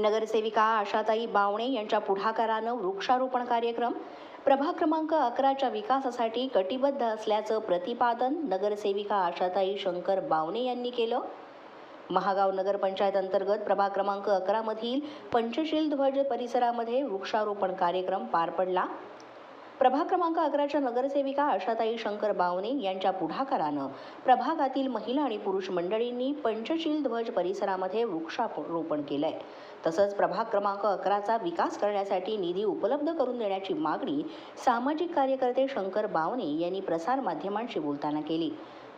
नगरसेविका आशाताई बावणे यांच्या पुढाकारानं वृक्षारोपण कार्यक्रम. प्रभाग क्रमांक अकराच्या विकासासाठी कटिबद्ध असल्याचं प्रतिपादन नगरसेविका आशाताई शंकर बावणे यांनी केलं. महागाव नगरपंचायत अंतर्गत प्रभाग क्रमांक अकरामधील पंचशील ध्वज परिसरामध्ये वृक्षारोपण कार्यक्रम पार पडला. प्रभाग क्रमांक अकराच्या नगरसेविका आशाताई शंकर बावने यांच्या पुढाकारानं प्रभागातील महिला आणि पुरुष मंडळींनी पंचशील ध्वज परिसरामध्ये वृक्षारोपण केलंय. तसंच प्रभाग क्रमांक अकराचा विकास करण्यासाठी निधी उपलब्ध करून देण्याची मागणी सामाजिक कार्यकर्ते शंकर बावने यांनी प्रसारमाध्यमांशी बोलताना केली.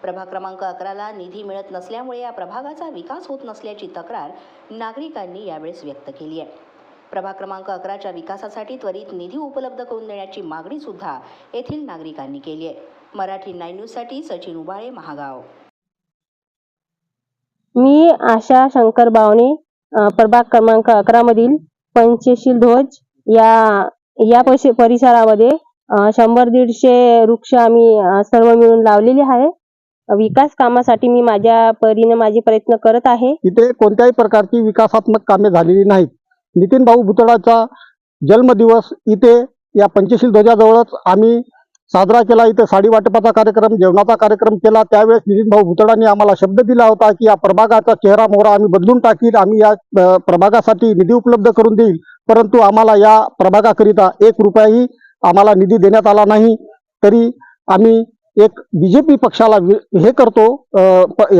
प्रभाग क्रमांक अकराला निधी मिळत नसल्यामुळे या प्रभागाचा विकास होत नसल्याची तक्रार नागरिकांनी यावेळेस व्यक्त केली आहे. प्रभाग क्रमांक अकराच्या विकासासाठी त्वरित निधी उपलब्ध करून देण्याची मागणी सुद्धा येथील नागरिकांनी केली आहे. मराठी नाईन न्यूजसाठी सचिन उबाळे महागाव. मी आशा शंकर बावणे प्रभाग क्रमांक अकरा मधील पंचशील ध्वज या या परिसरामध्ये शंभर दीडशे वृक्ष आम्ही सर्व मिळून लावलेले आहे. विकास कामासाठी मी माझ्या परीने माझे प्रयत्न करत आहे. इथे कोणत्याही प्रकारची विकासात्मक कामे झालेली नाहीत. नितीन भाऊ भुतडाचा जन्मदिवस इथे या पंचशील ध्वजाजवळच आम्ही साजरा केला. इथे साडी वाटपाचा कार्यक्रम जेवणाचा कार्यक्रम केला. त्यावेळेस नितीन भाऊ भुतडांनी आम्हाला शब्द दिला होता की या प्रभागाचा चेहरा मोहरा आम्ही बदलून टाकील आम्ही या प्रभागासाठी निधी उपलब्ध करून देईल. परंतु आम्हाला या प्रभागाकरिता एक रुपयाही आम्हाला निधी देण्यात आला नाही. तरी आम्ही एक बीजेपी पक्षाला हे करतो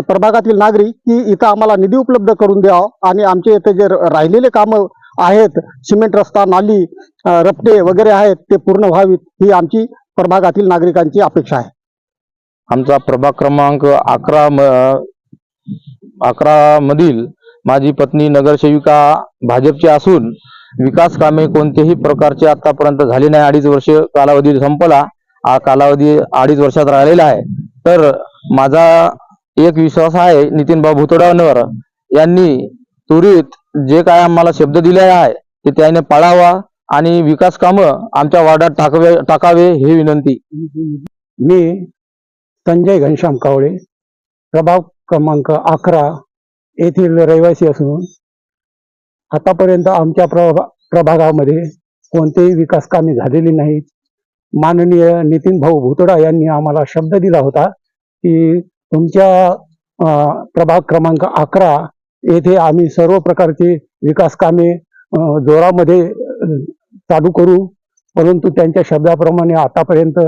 प्रभागातील नागरिक की इथं आम्हाला निधी उपलब्ध करून द्यावं. आणि आमचे इथे जे र- राहिलेले कामं आहेत सिमेंट रस्ता नाली रपटे वगैरे आहेत ते पूर्ण व्हावीत ही आमची प्रभागातील नागरिकांची अपेक्षा आहे. आमचा प्रभाग क्रमांक अकरा म अकरा मधील माझी पत्नी नगरसेविका भाजपची असून विकास कामे कोणत्याही प्रकारचे आतापर्यंत झाले नाही अडीच वर्ष कालावधी संपला. हा कालावधी अडीच वर्षात राहिलेला आहे. तर माझा एक विश्वास आहे नितीन भाऊ भुतडांवर यांनी त्वरित जे काय आम्हाला शब्द दिले आहे ते त्याने पाळावा आणि विकास कामं आमच्या वार्डात टाकावे टाकावे ही विनंती. मी संजय घनश्याम कावळे प्रभाग क्रमांक अकरा येथील रहिवासी असून आतापर्यंत आमच्या प्रभा प्रभागामध्ये कोणतेही विकास कामे झालेली नाहीत. माननीय नितीन भाऊ भुतडा यांनी आम्हाला शब्द दिला होता की तुमच्या प्रभाग क्रमांक अकरा येथे आम्ही सर्व प्रकारचे विकास कामे जोरामध्ये चालू करू. परंतु त्यांच्या शब्दाप्रमाणे आतापर्यंत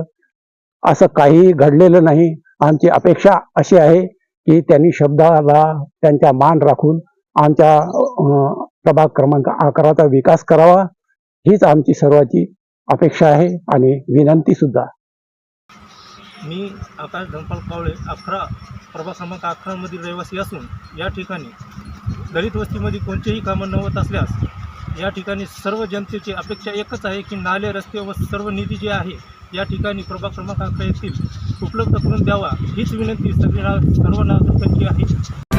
असं काही घडलेलं नाही. आमची अपेक्षा अशी आहे की त्यांनी शब्दाला त्यांचा मान राखून आमच्या प्रभाग क्रमांक अकराचा विकास करावा. हीच आमची सर्वांची अपेक्षा आहे आणि विनंती सुद्धा. मी आकाश धनपाल कावळे अकरा प्रभाग क्रमांक अकरामधील रहिवासी असून या ठिकाणी दलित वस्तीमध्ये कोणतेही कामं न होत असल्यास या ठिकाणी सर्व जनतेची अपेक्षा एकच आहे की नाले रस्ते व सर्व निधी जे आहे या ठिकाणी प्रभाग क्रमांक अकरा येथील उपलब्ध करून द्यावा. हीच विनंती सगळ्या सर्व नागरिकांची आहे.